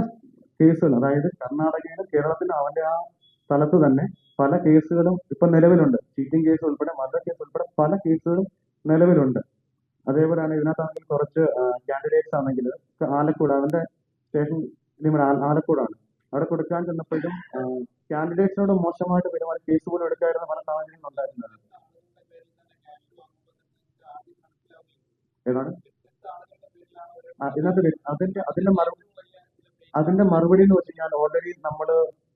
കേസുകൾ അതായത് കർണാടകയിലും കേരളത്തിലും അവന്റെ ആ സ്ഥലത്ത് തന്നെ പല കേസുകളും ഇപ്പൊ നിലവിലുണ്ട്. ചീറ്റിംഗ് കേസ് ഉൾപ്പെടെ മർഡർ കേസ് ഉൾപ്പെടെ പല കേസുകളും നിലവിലുണ്ട്. അതേപോലെയാണ് ഇതിനകത്താണെങ്കിൽ കുറച്ച് കാൻഡിഡേറ്റ്സ് ആണെങ്കിൽ ആലക്കോട് അവന്റെ സ്റ്റേഷൻ ആലക്കോടാണ്. അവിടെ കൊടുക്കാൻ ചെന്നപ്പോഴും കാൻഡിഡേറ്റ്സിനോട് മോശമായിട്ട് പെരുമാറി കേസ് പോലും എടുക്കാതിരുന്ന പല സാഹചര്യങ്ങളും ഏതാണ് അതിനകത്ത് അതിന്റെ അതിന്റെ മറുപടി അതിന്റെ മറുപടി എന്ന് വെച്ച് കഴിഞ്ഞാൽ ഓൾറെഡി നമ്മൾ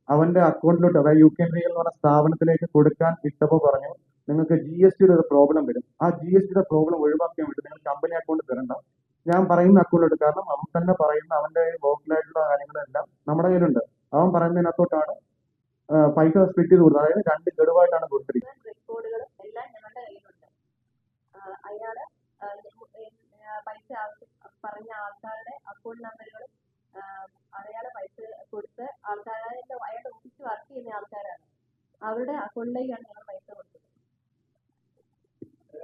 അവന്റെ അക്കൗണ്ടിലോട്ട് അതായത് യു കെ എന്ന് പറഞ്ഞ സ്ഥാപനത്തിലേക്ക് കൊടുക്കാൻ ഇട്ടപ്പോൾ പറഞ്ഞു നിങ്ങൾക്ക് ജി എസ് ടിയുടെ ഒരു പ്രോബ്ലം വരും ആ ജി എസ് ടിയുടെ പ്രോബ്ലം ഒഴിവാക്കാൻ വേണ്ടി നിങ്ങൾ കമ്പനി അക്കൗണ്ട് തരണ്ട ഞാൻ പറയുന്ന അക്കൗണ്ടിലോട്ട് കാരണം അവൻ തന്നെ പറയുന്ന അവന്റെ ലോക്കലായിട്ടുള്ള കാര്യങ്ങളെല്ലാം നമ്മുടെ കയ്യിലുണ്ട് അവൻ പറയുന്നതിനകത്തോട്ടാണ് പൈസ സ്പ്ലിറ്റ് ചെയ്ത് കൊടുത്തത് അതായത് രണ്ട് ഗഡുവായിട്ടാണ് കൊടുത്തിരിക്കുന്നത് റെക്കോർഡുകളും ആൾക്ക് പറഞ്ഞ ആൾക്കാരുടെ അക്കൗണ്ട് നമ്പറുകളും അയാളെ പൈസ കൊടുത്ത് ആൾക്കാരെ അയാളുടെ ഓഫീസിൽ വർക്ക് ചെയ്യുന്ന ആൾക്കാരാണ്. അവരുടെ അക്കൗണ്ടിലേക്കാണ് ഞങ്ങൾ പൈസ കൊടുത്തത്.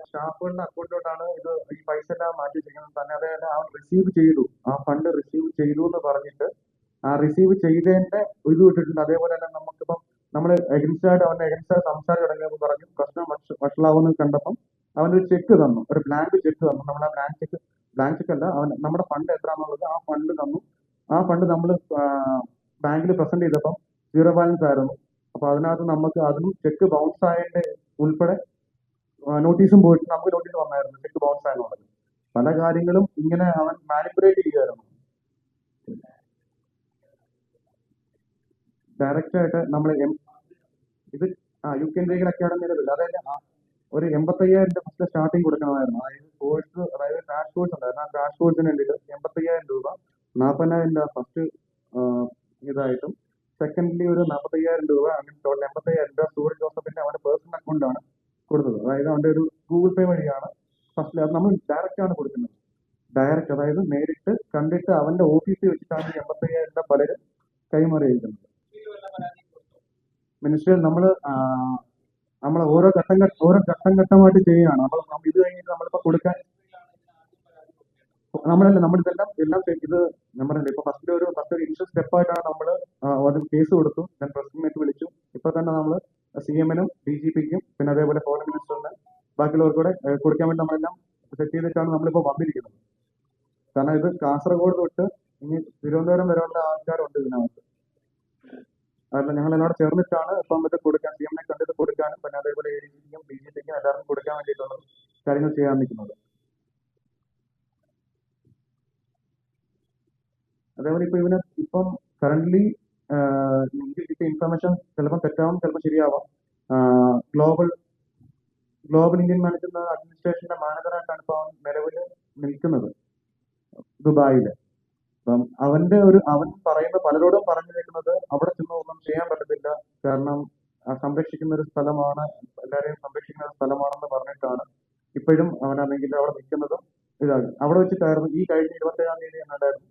സ്റ്റാഫുകളുടെ അക്കൗണ്ടിലോട്ടാണ് ഇത് ഈ പൈസ എല്ലാം മാറ്റി വെച്ചിരിക്കുന്നത്. തന്നെ അതായത് ആ റിസീവ് ചെയ്തു. ആ ഫണ്ട് റിസീവ് ചെയ്തു എന്ന് പറഞ്ഞിട്ട് ആ റിസീവ് ചെയ്തതിന്റെ ഇത് വിട്ടിട്ടുണ്ട് അതേപോലെ തന്നെ നമുക്കിപ്പം നമ്മൾ എഗൻസ്റ്റ് ആയിട്ട് അവന്റെ എഗൻസ്റ്റ് ആയിട്ട് സംസാരം തുടങ്ങിയപ്പോൾ പറഞ്ഞു പ്രശ്നം വഷ- വഷളാവുമെന്ന് കണ്ടപ്പം അവനൊരു ചെക്ക് തന്നു. ഒരു ബ്ലാങ്ക് ചെക്ക് തന്നു. നമ്മൾ ആ ബ്ലാങ്ക് ചെക്ക് അല്ല അവൻ നമ്മുടെ ഫണ്ട് എത്രയാണെന്നുള്ളത് ആ ഫണ്ട് തന്നു. ആ ഫണ്ട് നമ്മൾ ബാങ്കിൽ പ്രസന്റ് ചെയ്തപ്പം സീറോ ബാലൻസ് ആയിരുന്നു. അപ്പൊ അതിനകത്ത് നമുക്ക് അതിനും ചെക്ക് ബൗൺസ് ആയതിന്റെ ഉൾപ്പെടെ നോട്ടീസും പോയിട്ട് നമുക്ക് നോട്ടീസ് വന്നായിരുന്നു ചെക്ക് ബൗൺസ് ആയെന്നുള്ളത്. പല കാര്യങ്ങളും ഇങ്ങനെ അവൻ മാനിപ്പുലേറ്റ് ചെയ്യുമായിരുന്നു ഡയറക്റ്റ് ആയിട്ട് നമ്മൾ ഇത് ആ യു കെ ലീഗൽ അക്കാഡമിയുടെ അതായത് ഒരു എൺപത്തയ്യായിരം രൂപ ഫസ്റ്റ് സ്റ്റാർട്ടിങ് കൊടുക്കണമായിരുന്നു. അതായത് കോഴ്സ് അതായത് ക്രാഷ് കോഴ്സ് ഉണ്ടായിരുന്നു. ആ ക്രാഷ് കോഴ്സിന് വേണ്ടിയിട്ട് എൺപത്തയ്യായിരം രൂപ നാൽപ്പതിനായിരം രൂപ ഫസ്റ്റ് ഇതായിട്ടും. സെക്കൻഡ്ലി ഒരു നാൽപ്പത്തയ്യായിരം രൂപ അങ്ങനെ ടോട്ടൽ എൺപത്തയ്യായിരം രൂപ സൂര്യ ജോസഫിന്റെ അവന്റെ പേഴ്സണൽ അക്കൗണ്ടാണ് കൊടുത്തത്. അതായത് അവന്റെ ഒരു ഗൂഗിൾ പേ വഴിയാണ് ഫസ്റ്റ് അത് നമ്മൾ ഡയറക്റ്റ് ആണ് കൊടുക്കുന്നത്. ഡയറക്റ്റ് അതായത് നേരിട്ട് കണ്ടിട്ട് അവന്റെ ഓഫീസിൽ വെച്ചിട്ടാണ് എൺപത്തയ്യായിരം രൂപ പലരും കൈമാറിയിരിക്കുന്നത്. മിനിസ്റ്റർ നമ്മൾ നമ്മൾ ഓരോ ഘട്ടം ഓരോ ഘട്ടം ഘട്ടമായിട്ട് ചെയ്യുകയാണ്. നമ്മൾ ഇത് കഴിഞ്ഞിട്ട് നമ്മളിപ്പോ കൊടുക്കാൻ നമ്മളല്ല നമ്മളിതെല്ലാം എല്ലാം ഇത് നമ്മളല്ലേ ഇപ്പൊ ഫസ്റ്റ് ഒരു ഫസ്റ്റ് ഒരു ഇനിഷ്യൽ സ്റ്റെപ്പ് ആയിട്ടാണ് നമ്മൾ ഒരു കേസ് കൊടുത്തു. ഞാൻ പ്രസിഡന്റിനെ വിളിച്ചു. ഇപ്പൊ തന്നെ നമ്മൾ സി എമ്മിനും ഡി ജി പിക്കും പിന്നെ അതേപോലെ ഫോറിൻ മിനിസ്റ്ററിന് ബാക്കിയുള്ളവർക്കൂടെ കൊടുക്കാൻ വേണ്ടി നമ്മളെല്ലാം സെറ്റ് ചെയ്തിട്ടാണ് നമ്മളിപ്പോ വന്നിരിക്കുന്നത്. കാരണം ഇത് കാസർഗോഡ് തൊട്ട് ഇനി തിരുവനന്തപുരം വരെയുള്ള ആൾക്കാരുണ്ട് ഇതിനകത്ത്. അതായത് ഞങ്ങൾ എന്നോട് ചേർന്നിട്ടാണ് ഇപ്പം ഇത് കൊടുക്കാൻ സി എമ്മിനെ കണ്ടിട്ട് കൊടുക്കാനും പിന്നെ അതേപോലെ എ ഡി ജിക്കും ബി ജെ പിക്കും എല്ലാവർക്കും കൊടുക്കാൻ വേണ്ടിയിട്ടുള്ള കാര്യങ്ങൾ ചെയ്യാൻ നിൽക്കുന്നത്. അതേപോലെ ഇപ്പൊ ഇവന് ഇപ്പം കറന്റ്ലി ഇപ്പൊ ഇൻഫർമേഷൻ ചിലപ്പോൾ തെറ്റാവും ചിലപ്പോൾ ശരിയാവാം. ഗ്ലോബൽ ഗ്ലോബൽ ഇന്ത്യൻ മാനേജ്മെന്റ് അഡ്മിനിസ്ട്രേഷന്റെ മാനേജറായിട്ടാണ് ഇപ്പോൾ നിലവിൽ നിൽക്കുന്നത്. ദുബായിൽ. അപ്പം അവന്റെ ഒരു അവൻ പറയുന്ന പലരോടും പറഞ്ഞു കേൾക്കുന്നത് അവിടെ ചെന്ന് ഒന്നും ചെയ്യാൻ പറ്റത്തില്ല. കാരണം സംരക്ഷിക്കുന്ന ഒരു സ്ഥലമാണ് എല്ലാവരെയും സംരക്ഷിക്കുന്ന ഒരു സ്ഥലമാണെന്ന് പറഞ്ഞിട്ടാണ് ഇപ്പോഴും അവനാണെങ്കിൽ അവിടെ നിൽക്കുന്നതും. ഇതാണ് അവിടെ വെച്ചിട്ടായിരുന്നു ഈ കഴിഞ്ഞ ഇരുപത്തേഴാം തീയതി എന്നുണ്ടായിരുന്നു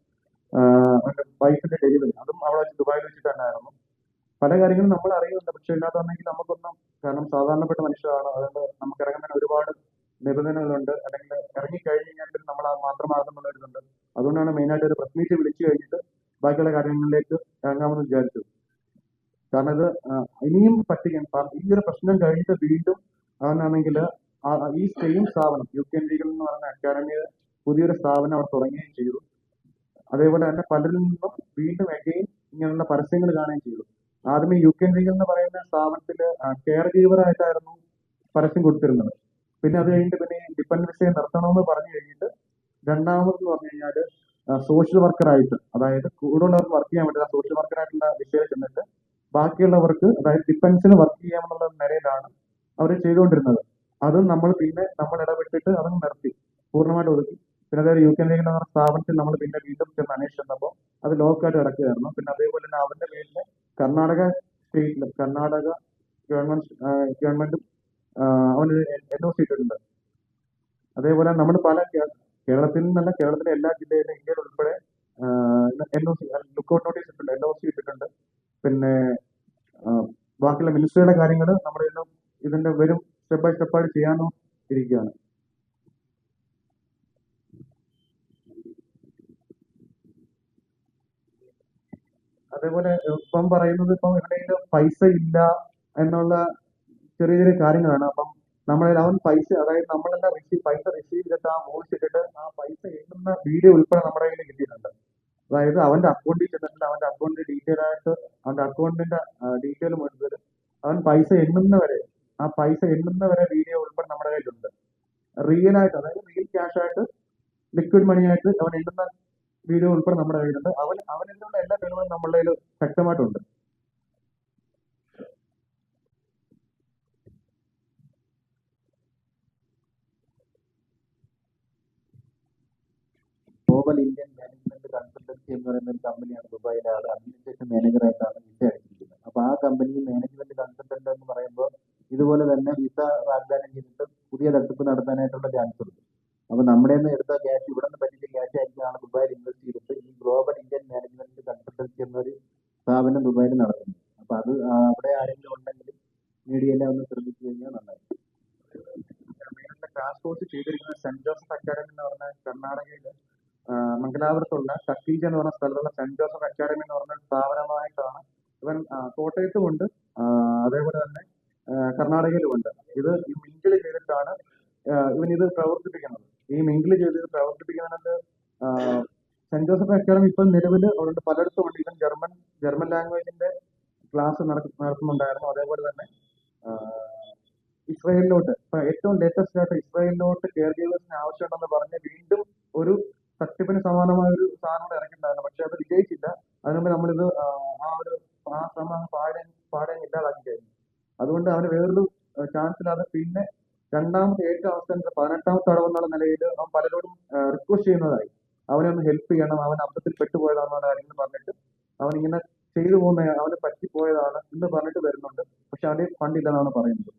അവന്റെ വൈഫിന്റെ ഡെലിവറി. അതും അവിടെ വെച്ച് ദുബായിൽ വെച്ചിട്ട് തന്നെയായിരുന്നു പല കാര്യങ്ങളും നമ്മൾ അറിയുന്നുണ്ട്. പക്ഷെ ഇല്ലാത്തന്നെങ്കിൽ നമുക്കൊന്നും കാരണം സാധാരണപ്പെട്ട മനുഷ്യരാണ്. അതുകൊണ്ട് നമുക്ക് ഇറങ്ങുന്നതിന് ഒരുപാട് നിബന്ധനകളുണ്ട്. അല്ലെങ്കിൽ ഇറങ്ങി കഴിഞ്ഞ് കഴിഞ്ഞാൽ നമ്മൾ മാത്രമാകുന്നുള്ള ഒരു ഇതുണ്ട് അതുകൊണ്ടാണ് മെയിനായിട്ട് ഒരു പ്രസ് മീറ്റ് വിളിച്ചു കഴിഞ്ഞിട്ട് ബാക്കിയുള്ള കാര്യങ്ങളിലേക്ക് ഇറങ്ങാമെന്ന് വിചാരിച്ചു. കാരണം ഇത് ഇനിയും പറ്റിക്കാൻ ഈ ഒരു പ്രശ്നം കഴിഞ്ഞിട്ട് വീണ്ടും അതെന്നാണെങ്കിൽ ഈ സെയിം സ്ഥാപനം യു കെ ലീഗൽ എന്ന് പറയുന്ന അക്കാഡമിയിൽ പുതിയൊരു സ്ഥാപനം അവിടെ തുടങ്ങുകയും ചെയ്തു. അതേപോലെ തന്നെ പലരിൽ നിന്നും വീണ്ടും അഗെയിൻ ഇങ്ങനെയുള്ള പരസ്യങ്ങൾ കാണുകയും ചെയ്തു. ആദ്യമേ യു കെ ലീഗൽ എന്ന് പറയുന്ന സ്ഥാപനത്തിൽ കെയർ ഗീവർ ആയിട്ടായിരുന്നു പരസ്യം കൊടുത്തിരുന്നത്. പിന്നെ അത് കഴിഞ്ഞിട്ട് പിന്നെ ഡിപ്പെൻഡ് നിർത്തണമെന്ന് പറഞ്ഞു കഴിഞ്ഞിട്ട് രണ്ടാമതെന്ന് പറഞ്ഞു കഴിഞ്ഞാൽ സോഷ്യൽ വർക്കറായിട്ട് അതായത് കൂടുതലുള്ളവർക്ക് വർക്ക് ചെയ്യാൻ പറ്റില്ല സോഷ്യൽ വർക്കറായിട്ടുള്ള വിഷയം ചെന്നിട്ട് ബാക്കിയുള്ളവർക്ക് അതായത് ഡിഫൻസിന് വർക്ക് ചെയ്യാമെന്നുള്ള നിലയിലാണ് അവർ ചെയ്തുകൊണ്ടിരുന്നത്. അത് നമ്മൾ പിന്നെ നമ്മൾ ഇടപെട്ടിട്ട് അതും നിർത്തി. പൂർണമായിട്ട് ഒതുക്കി. പിന്നെ അതായത് യു കെ ലീഗ് എന്ന സ്ഥാപനത്തിൽ നമ്മൾ പിന്നെ വീണ്ടും ചെന്ന് അന്വേഷിച്ചപ്പോൾ അത് ലോക്കായിട്ട് കിടക്കുകയായിരുന്നു. പിന്നെ അതേപോലെ തന്നെ അവന്റെ പേരിൽ കർണാടക സ്റ്റേറ്റിലും കർണാടക ഗവൺമെന്റ് ഗവൺമെന്റും അവന് എൻ ഒ സി ഇട്ടിട്ടുണ്ട്. അതേപോലെ നമ്മൾ പല കേരളത്തിൽ നിന്നല്ല കേരളത്തിലെ എല്ലാ ജില്ലയിലും ഇന്ത്യയിൽ ഉൾപ്പെടെ N O C lookout notice ഇട്ടിട്ടുണ്ട് എൻ ഒ സി ഇട്ടിട്ടുണ്ട്. പിന്നെ ബാക്കിയുള്ള മിനിസ്റ്ററിയുടെ കാര്യങ്ങൾ നമ്മൾ എല്ലാം ഇതിന്റെ വരും സ്റ്റെപ്പ് ബൈ സ്റ്റെപ്പ് ആയിട്ട് ചെയ്യാനോ ഇരിക്കുകയാണ്. അതേപോലെ ഇപ്പം പറയുന്നത് ഇപ്പം എവിടെയെങ്കിലും പൈസ ഇല്ല എന്നുള്ള ചെറിയ ചെറിയ കാര്യങ്ങളാണ്. അപ്പം നമ്മളെ അവൻ പൈസ അതായത് നമ്മളെല്ലാം റിസീവ് പൈസ റിസീവ് ചെയ്തിട്ട് ആ വോയിസ് ഇട്ടിട്ട് ആ പൈസ എണ്ണുന്ന വീഡിയോ ഉൾപ്പെടെ നമ്മുടെ കയ്യിൽ കിട്ടിയിട്ടുണ്ട്. അതായത് അവന്റെ അക്കൗണ്ടിൽ ചെന്നിട്ടുണ്ട് അവന്റെ അക്കൗണ്ടിൽ ഡീറ്റെയിൽ ആയിട്ട് അവന്റെ അക്കൗണ്ടിന്റെ ഡീറ്റെയിൽ മുഴുവൻ അവൻ പൈസ എണ്ണുന്നവരെ ആ പൈസ എണ്ണുന്നവരെ വീഡിയോ ഉൾപ്പെടെ നമ്മുടെ കയ്യിലുണ്ട്. റിയൽ ആയിട്ട് അതായത് റിയൽ ക്യാഷ് ആയിട്ട് ലിക്വിഡ് മണി ആയിട്ട് അവൻ എണ്ണുന്ന വീഡിയോ ഉൾപ്പെടെ നമ്മുടെ കയ്യിലുണ്ട്. അവൻ അവൻ അവനെന്നുള്ള എല്ലാ തെളിവുകളും നമ്മളുടെ കയ്യിൽ ശക്തമായിട്ടുണ്ട് ഗ്ലോബൽ ഇന്ത്യൻ മാനേജ്മെന്റ് കൺസൾട്ടൻസി എന്ന് പറയുന്ന ഒരു കമ്പനിയാണ് ദുബായിലെ ആൾ അഡ്മിനിസ്ട്രേഷൻ മാനേജറായിട്ടാണ് വിസ അടിച്ചിരിക്കുന്നത് അപ്പൊ ആ കമ്പനി മാനേജ്മെന്റ് കൺസൾട്ടന്റ് എന്ന് പറയുമ്പോൾ ഇതുപോലെ തന്നെ വിസ വാഗ്ദാനം ചെയ്തിട്ട് പുതിയ തട്ടിപ്പ് നടത്താനായിട്ടുള്ള ചാൻസ് ഉണ്ട്. അപ്പൊ നമ്മുടെ നിന്ന് എടുത്ത ക്യാഷ് ഇവിടെ നിന്ന് പറ്റിച്ച ക്യാഷ് ആയിരിക്കും ആണ് ദുബായിൽ ഇൻവെസ്റ്റ് ചെയ്തിട്ട് ഈ ഗ്ലോബൽ ഇന്ത്യൻ മാനേജ്മെന്റ് കൺസൾട്ടൻസി എന്നൊരു സ്ഥാപനം ദുബായിൽ നടത്തുന്നത്. അപ്പൊ അത് അവിടെ ആരെങ്കിലും ഉണ്ടെങ്കിൽ മീഡിയയെല്ലാം ഒന്ന് ശ്രദ്ധിച്ചു കഴിഞ്ഞാൽ നന്നായിരിക്കും. ക്ലാസ് കോഴ്സ് ചെയ്തിരിക്കുന്നത് സെന്റ് ജോസഫ് അക്കാഡമി എന്ന് പറഞ്ഞ കർണാടകയിൽ മംഗലാപുരത്തുള്ള കക്കീജ എന്ന് പറഞ്ഞ സ്ഥലത്തുള്ള സെന്റ് ജോസഫ് അക്കാദമി എന്ന് പറഞ്ഞ സ്ഥാപനമായിട്ടാണ് ഇവൻ കോട്ടയത്തുമുണ്ട് അതേപോലെ തന്നെ കർണാടകയിലുമുണ്ട് ഇത് ഈ മിങ്കിൾ ചെയ്തിട്ടാണ് ഇവൻ ഇത് പ്രവർത്തിപ്പിക്കുന്നത്. ഈ മിങ്കിൾ ചെയ്ത് ഇത് പ്രവർത്തിപ്പിക്കുന്നതിന്റെ സെന്റ് ജോസഫ് അക്കാഡമി ഇപ്പം നിലവിൽ അവരുടെ പലയിടത്തും ഉണ്ട്. ഇവൻ ജർമ്മൻ ജർമ്മൻ ലാംഗ്വേജിന്റെ ക്ലാസ് നടത്തുന്നുണ്ടായിരുന്നു. അതേപോലെ തന്നെ ഇസ്രായേലിലോട്ട് ഏറ്റവും ലേറ്റസ്റ്റ് ആയിട്ട് ഇസ്രായേലിലോട്ട് കെയർ ഗീവേഴ്സിന് ആവശ്യമുണ്ടെന്ന് പറഞ്ഞ് വീണ്ടും ഒരു തട്ടിപ്പിന് സമാനമായ ഒരു സാധനം കൂടെ ഇറക്കിയിട്ടുണ്ടായിരുന്നു. പക്ഷെ അത് വിജയിച്ചില്ല. അതിനുമുമ്പ് നമ്മളിത് ആ, ഒരു ആ ശ്രമം പാടെ പാടെ ഇല്ലാതാക്കി കഴിഞ്ഞു അതുകൊണ്ട് അവന് വേറൊരു ചാൻസ് ഇല്ലാതെ പിന്നെ രണ്ടാമത്തെ ഏറ്റവും അവസാനത്തെ പതിനെട്ടാമത്തെ അടവെന്നുള്ള നിലയിൽ അവൻ പലരോടും റിക്വസ്റ്റ് ചെയ്യുന്നതായി. അവനെ ഒന്ന് ഹെൽപ്പ് ചെയ്യണം അവൻ അബദ്ധത്തിൽ പെട്ടുപോയതാണെന്നുള്ള കാര്യങ്ങൾ പറഞ്ഞിട്ട് അവൻ ഇങ്ങനെ ചെയ്തു പോകുന്ന അവന് പറ്റിപ്പോയതാണ് എന്ന് പറഞ്ഞിട്ട് വരുന്നുണ്ട്. പക്ഷെ അവന്റെ ഫണ്ടില്ലെന്നാണ് പറയുന്നത്.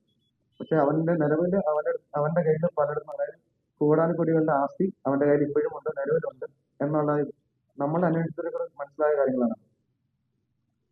പക്ഷെ അവന്റെ നിലവിൽ അവന്റെ അവന്റെ കയ്യിൽ പലയിടത്തും അതായത് കോടാനുകോടികളുടെ ആസ്തി അവന്റെ കയ്യിൽ ഇപ്പോഴും ഉണ്ട് നിലവിലുണ്ട് എന്നുള്ള നമ്മൾ അന്വേഷിച്ചവർക്ക് മനസ്സിലായ കാര്യങ്ങളാണ്.